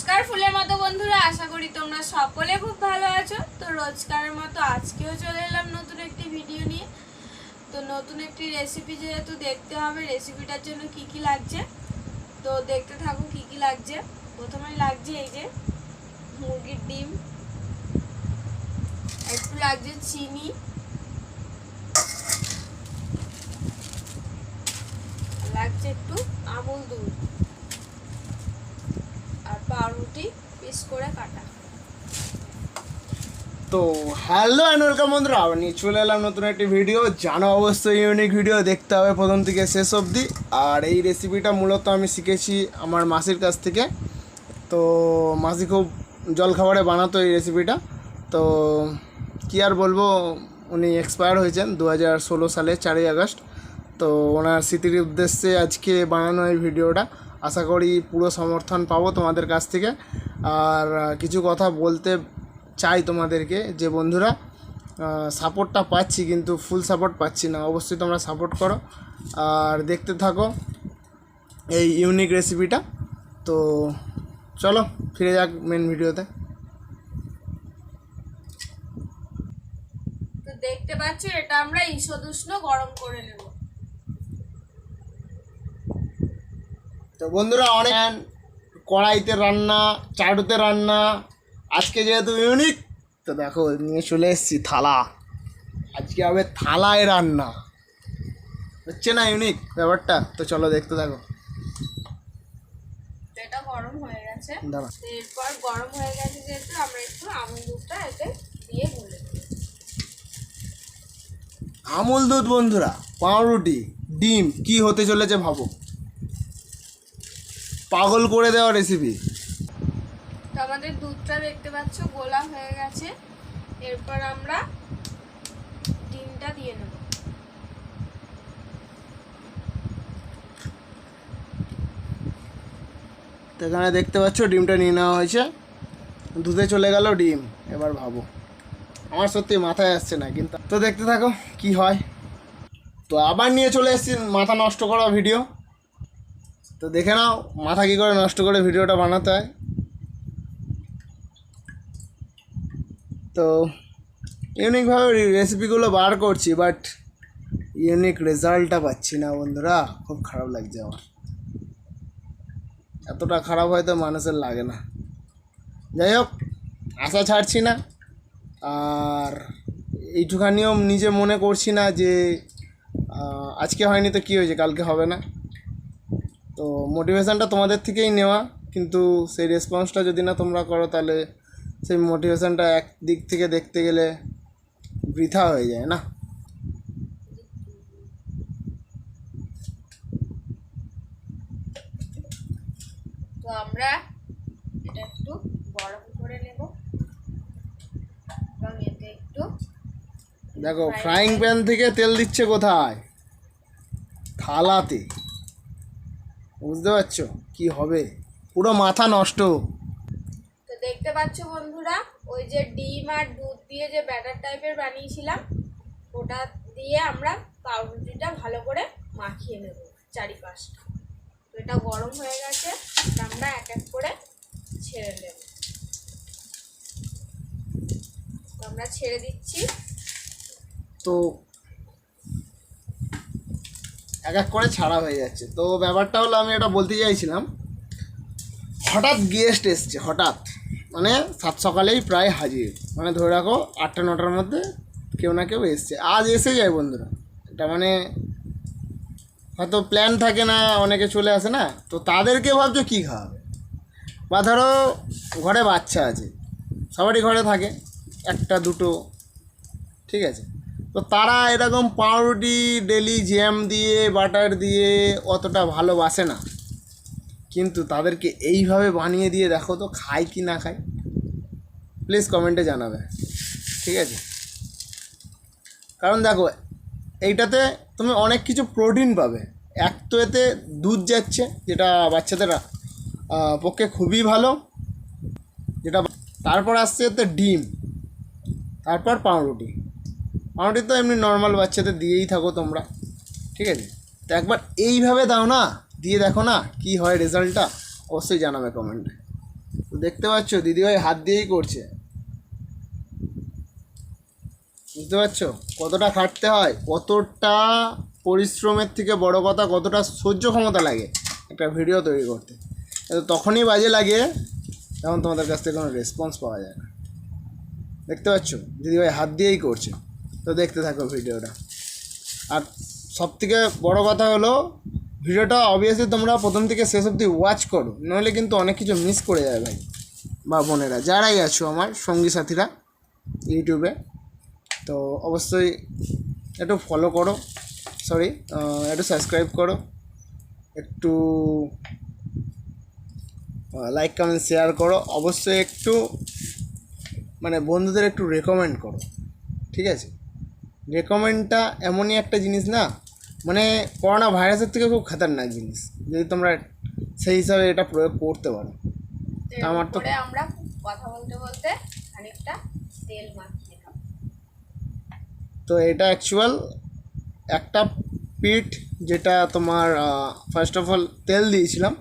নমস্কার ফুলের মতো বন্ধুরা, আশা করি তোমরা সকলে খুব ভালো আছো। তো রোজকারের মতো আজকেও চলে এলাম নতুন একটি ভিডিও নিয়ে। তো নতুন একটি রেসিপি যেহেতু দেখতে হবে রেসিপিটার জন্য কি কি লাগছে? তো দেখতে থাকো কি কি লাগছে। প্রথমে লাগছে এই যে মুরগির ডিম, একটু লাগছে চিনি, লাগছে একটু আমুল দুধ। পাউরুটি পিস করে কাটা। তো হ্যালো অ্যান্ড ওয়েলকাম বন্ধুরা, আবার চলে এলাম নতুন একটি ভিডিও জানো অবশ্যই ইউনিক ভিডিও দেখতে হবে প্রথম থেকে শেষ অবধি। আর এই রেসিপিটা মূলত আমি শিখেছি আমার মাসির কাছ থেকে। তো মাসি খুব জল খাবারে বানাতো এই রেসিপিটা তো কি আর বলব, উনি এক্সপায়ার হয়েছেন দু হাজার ষোলো সালে চারই আগস্ট। তো ওনার স্মৃতির উদ্দেশ্যে আজকে বানানো এই ভিডিওটা আশা করি পুরো সমর্থন পাবো তোমাদের কাছ থেকে। আর কিছু কথা বলতে চাই তোমাদেরকে যে বন্ধুরা সাপোর্টটা পাচ্ছি কিন্তু ফুল সাপোর্ট পাচ্ছি না। অবশ্যই তোমরা সাপোর্ট করো। আর, দেখতে থাকো এই ইউনিক রেসিপিটা তো, চলো, ফিরে যাক মেন ভিডিওতে দেখতে পাচ্ছ, এটা আমরা ঈষদুষ্ণ গরম করে নেব। তো বন্ধুরা অনেক কড়াইতে রান্না চাটুতে রান্না আজকে যেহেতু ইউনিক তো দেখো নিয়ে চলে এসেছি থালা। আজকে হবে থালায় রান্না। হচ্ছে না ইউনিক ব্যাপারটা? তো চলো দেখতে থাকো। তো এটা গরম হয়ে গেছে। এরপর গরম হয়ে গেছে যেহেতু আমরা একটু আমুল দুধটা এতে দিয়ে গুলে আমুল দুধ বন্ধুরা পাউরুটি ডিম কি হতে চলেছে ভাবো? পাগল করে দেওয়া রেসিপি তো আমাদের দুধটা দেখতে পাচ্ছ গোলা হয়ে গেছে। এরপর আমরা ডিমটা দিয়ে নেব। তো এখানে দেখতে পাচ্ছ ডিমটা নিয়ে নেওয়া হয়েছে। দুধে চলে গেল ডিম এবার ভাবো। আমার সত্যি মাথায় আসছে না কিন্তু তো দেখতে থাকো কি হয়। তো আবার নিয়ে চলে এসেছি মাথা নষ্ট করা ভিডিও তো দেখে নাও, মাথা কী করে নষ্ট করে ভিডিওটা বানাতে হয়। তো ইউনিকভাবে রেসিপিগুলো বার করছি বাট ইউনিক রেজাল্টটা পাচ্ছি না বন্ধুরা। খুব খারাপ লাগছে আমার। এতটা খারাপ হয়তো মানুষের লাগে না। যাই হোক, আশা ছাড়ছি না। আর এইটুখানিও নিজে মনে করছি না যে আজকে হয়নি তো কী হয়েছে, কালকে হবে না। তো মোটিভেশানটা তোমাদের থেকেই নেওয়া। কিন্তু সেই রেসপন্সটা যদি না তোমরা করো তাহলে সেই মোটিভেশানটা এক দিক থেকে দেখতে গেলে বৃথা হয়ে যায় না? তো আমরা এটা একটু গরম করে নেব। এবং এতে একটু দেখো ফ্রাইং প্যান থেকে তেল দিচ্ছে কোথায়? থালাতে। বুঝতে পারছ? কি হবে? পুরো মাথা নষ্ট। তো দেখতে পাচ্ছ বন্ধুরা ওই যে ডিম আর দুধ দিয়ে যে ব্যাটার টাইপের বানিয়েছিলাম ওটা দিয়ে আমরা পাউরুটিটা ভালো করে মাখিয়ে নেব চারিপাশটা। তো এটা গরম হয়ে গেছে আমরা এক এক করে ছেড়ে নেব। তো আমরা ছেড়ে দিচ্ছি। তো এক এক করে ছাড়া হয়ে যাচ্ছে। তো ব্যাপারটা হলো আমি এটা বলতে চাইছিলাম, হঠাৎ গেস্ট এসছে, হঠাৎ। মানে সাত সকালেই প্রায় হাজির। মানে ধরে রাখো, আটটা, নটার মধ্যে কেউ না কেউ এসছে। আজ এসে যায় বন্ধুরা। এটা মানে হয়তো প্ল্যান থাকে না, অনেকে চলে আসে না। তো তাদেরকে ভাবছ কী খাওয়াবে? বা ধরো ঘরে বাচ্চা আছে, সবারই ঘরে থাকে, একটা, দুটো, ঠিক আছে। তো তারা এরকম পাউরুটি, ডেলি জ্যাম দিয়ে, বাটার দিয়ে অতটা ভালোবাসে না। কিন্তু তাদেরকে এইভাবে বানিয়ে দিয়ে দেখো তো খায় কি না খায়। প্লিজ কমেন্টে জানাবে, ঠিক আছে? কারণ দেখো, এইটাতে তুমি অনেক কিছু প্রোটিন পাবে। এক তো এতে দুধ যাচ্ছে, যেটা বাচ্চাদের পক্ষে খুবই ভালো। যেটা, তারপর আসছে এতে ডিম, তারপর পাউরুটি। পাউরুটি তো এমনি নর্মাল বাচ্চাদের দিয়েই থাকো তোমরা। ঠিক আছে? তো একবার এইভাবে দাও না, দিয়ে দেখো না কি হয় রেজাল্টটা, অবশ্যই জানাবে কমেন্টে তো দেখতে পাচ্ছ দিদিভাই হাত দিয়েই করছে। বুঝতে পারছ? কতটা খাটতে হয়, কতটা পরিশ্রমের থেকে বড় কথা, কতটা সহ্য ক্ষমতা লাগে একটা ভিডিও তৈরি করতে। তখনই বাজে লাগে যখন তোমাদের কাছ থেকে কোনো রেসপন্স পাওয়া যায় না। দেখতে পাচ্ছ? দিদিভাই হাত দিয়েই করছে। তো দেখতে থাকো ভিডিওটা। আর সব থেকে বড়ো কথা হলো, ভিডিওটা অবভিয়াসলি তোমরা প্রথম থেকে শেষ অবধি ওয়াচ করো, নাহলে কিন্তু অনেক কিছু মিস করে যাবে ভাই, বা বোনেরা, যারাই আছো আমার সঙ্গী সাথীরা ইউটিউবে, তো অবশ্যই একটু ফলো করো সরি একটু সাবস্ক্রাইব করো, একটু লাইক কমেন্ট শেয়ার করো, অবশ্যই একটু মানে বন্ধুদের একটু রেকমেন্ড করো, ঠিক আছে? রেকমেন্ডটা এমনই একটা জিনিস না? মানে করোনা ভাইরাসের থেকে খুব খাতারনাক জিনিস। যদি তোমরা সেই হিসাবে এটা প্রয়োগ করতে পারো। আমার তো- আমরা কথা বলতে বলতে খানিকটা তেল মাখিয়ে তো এটা অ্যাকচুয়াল একটা পিঠ যেটা তোমার ফার্স্ট অফ অল তেল দিয়েছিলাম।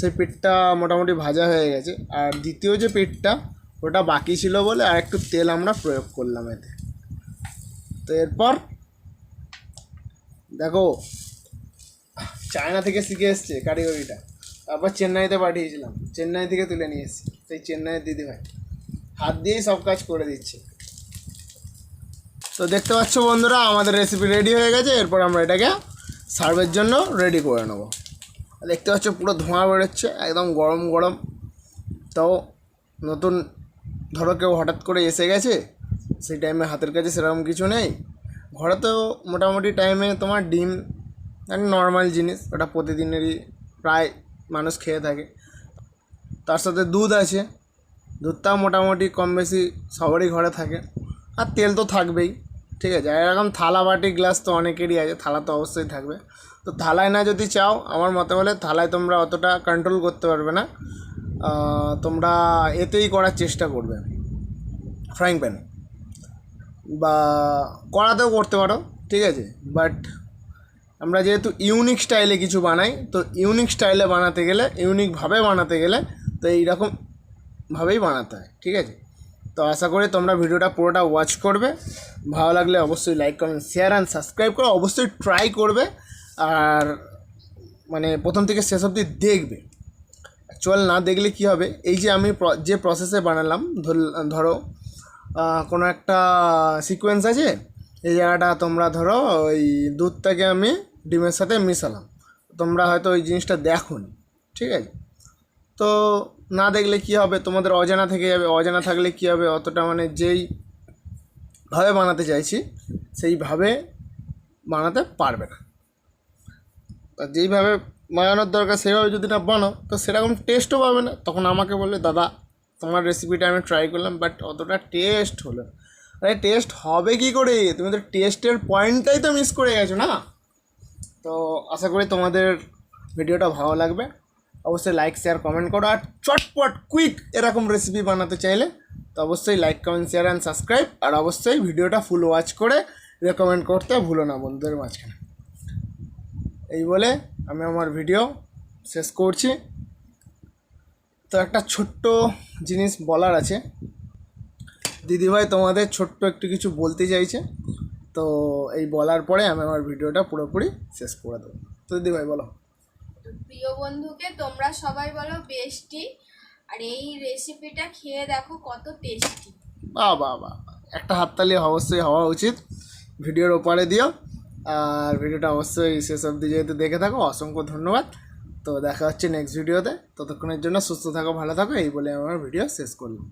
সেই পিঠটা মোটামুটি ভাজা হয়ে গেছে। আর দ্বিতীয় যে পিঠটা ওটা বাকি ছিল বলে আর একটু তেল আমরা প্রয়োগ করলাম এতে। তো এরপর দেখো, চায়না থেকে শিখে এসছে কারিগরিটা। তারপর চেন্নাইতে পাঠিয়েছিলাম। চেন্নাই থেকে তুলে নিয়ে এসেছি। সেই চেন্নাইয়ের দিদিভাই। হাত দিয়েই সব কাজ করে দিচ্ছে। তো দেখতে পাচ্ছ বন্ধুরা, আমাদের রেসিপি রেডি হয়ে গেছে। এরপর আমরা এটাকে সার্ভের জন্য রেডি করে নেব। দেখতে পাচ্ছ পুরো ধোঁয়া বেরোচ্ছে, একদম গরম গরম। তো নতুন, ধরো কেউ হঠাৎ করে এসে গেছে সেই টাইমে হাতের কাছে সেরকম কিছু নেই। ঘরে তো মোটামুটি টাইমে তোমার ডিম নর্মাল জিনিস, ওটা প্রতিদিনেরই প্রায় মানুষ খেয়ে থাকে। তার সাথে দুধ আছে, দুধটাও মোটামুটি কম বেশি সবারই ঘরে থাকে। আর তেল তো থাকবেই, ঠিক আছে? আর এরকম থালা বাটি গ্লাস তো অনেকেরই আছে, থালা তো অবশ্যই থাকবে। তো থালায় না যদি চাও, আমার মতে বলে থালায় তোমরা অতটা কন্ট্রোল করতে পারবে না। তোমরা এতেই করার চেষ্টা করবে। ফ্রাইং প্যান বা কড়াতেও করতে পারো, ঠিক আছে? বাট আমরা যেহেতু ইউনিক স্টাইলে কিছু বানাই, তো ইউনিক স্টাইলে বানাতে গেলে ইউনিকভাবে বানাতে গেলে, তো এইরকমভাবেই বানাতে হয়, ঠিক আছে? তো আশা করি তোমরা ভিডিওটা পুরোটা ওয়াচ করবে। ভালো লাগলে অবশ্যই like comment share and subscribe করো অবশ্যই ট্রাই করবে। আর মানে প্রথম থেকে শেষ অবধি দেখবে। অ্যাকচুয়াল না দেখলে কি হবে? এই যে আমি যে প্রসেসে বানালাম ধর- কোনো একটা সিকোয়েন্স আছে, এই জায়গাটা তোমরা ধরো ওই দুধটাকে আমি ডিমের সাথে মিশালাম। তোমরা হয়তো ওই জিনিসটা দেখো ঠিক আছে? তো না দেখলে কি হবে? তোমাদের অজানা থেকে যাবে, অজানা থাকলে কি হবে? অতটা মানে যেই ভাবে বানাতে চাইছি সেইভাবে বানাতে পারবে না। যেইভাবে বানানোর দরকার, সেভাবে যদি না বানাও, তো সেরকম টেস্টও পাবে না। তখন আমাকে বললে দাদা তোমার রেসিপিটা আমি ট্রাই করলাম বাট অতটা টেস্ট হলো আরে টেস্ট হবে কি করে? তুমি তো টেস্টের পয়েন্টটাই তো মিস করে গেছো না? তো আশা করি তোমাদের ভিডিওটা ভালো লাগবে। অবশ্যই লাইক শেয়ার কমেন্ট করো, আর চটপট কুইক এরকম রেসিপি বানাতে চাইলে তো অবশ্যই like comment share and subscribe আর অবশ্যই ভিডিওটা ফুল ওয়াচ করে রেকমেন্ড করতে ভুলো না বন্ধুদের মাঝখানে। এই বলে আমি আমার ভিডিও শেষ করছি। তো একটা ছোট্ট জিনিস বলার আছে। দিদিভাই তোমাদের ছোট্ট একটু কিছু বলতে চাইছে। তো এই বলার পরে আমি আমার ভিডিওটা পুরোপুরি শেষ করে দেবো। তো দিদিভাই বলো। প্রিয় বন্ধুকে তোমরা সবাই বলো বেস্টি। আর এই রেসিপিটা খেয়ে দেখো কত টেস্টি বা বাহ বাহ। একটা হাততালি অবশ্যই হওয়া উচিত। ভিডিওর ওপারে দিও। আর ভিডিওটা অবশ্যই শেষ অবধি যেহেতু দেখে থাকো অসংখ্য ধন্যবাদ। তো দেখা হচ্ছে নেক্সট ভিডিওতে ততক্ষণের জন্য সুস্থ থাকো, ভালো থাকো, এই বলে আমার ভিডিও শেষ করলাম।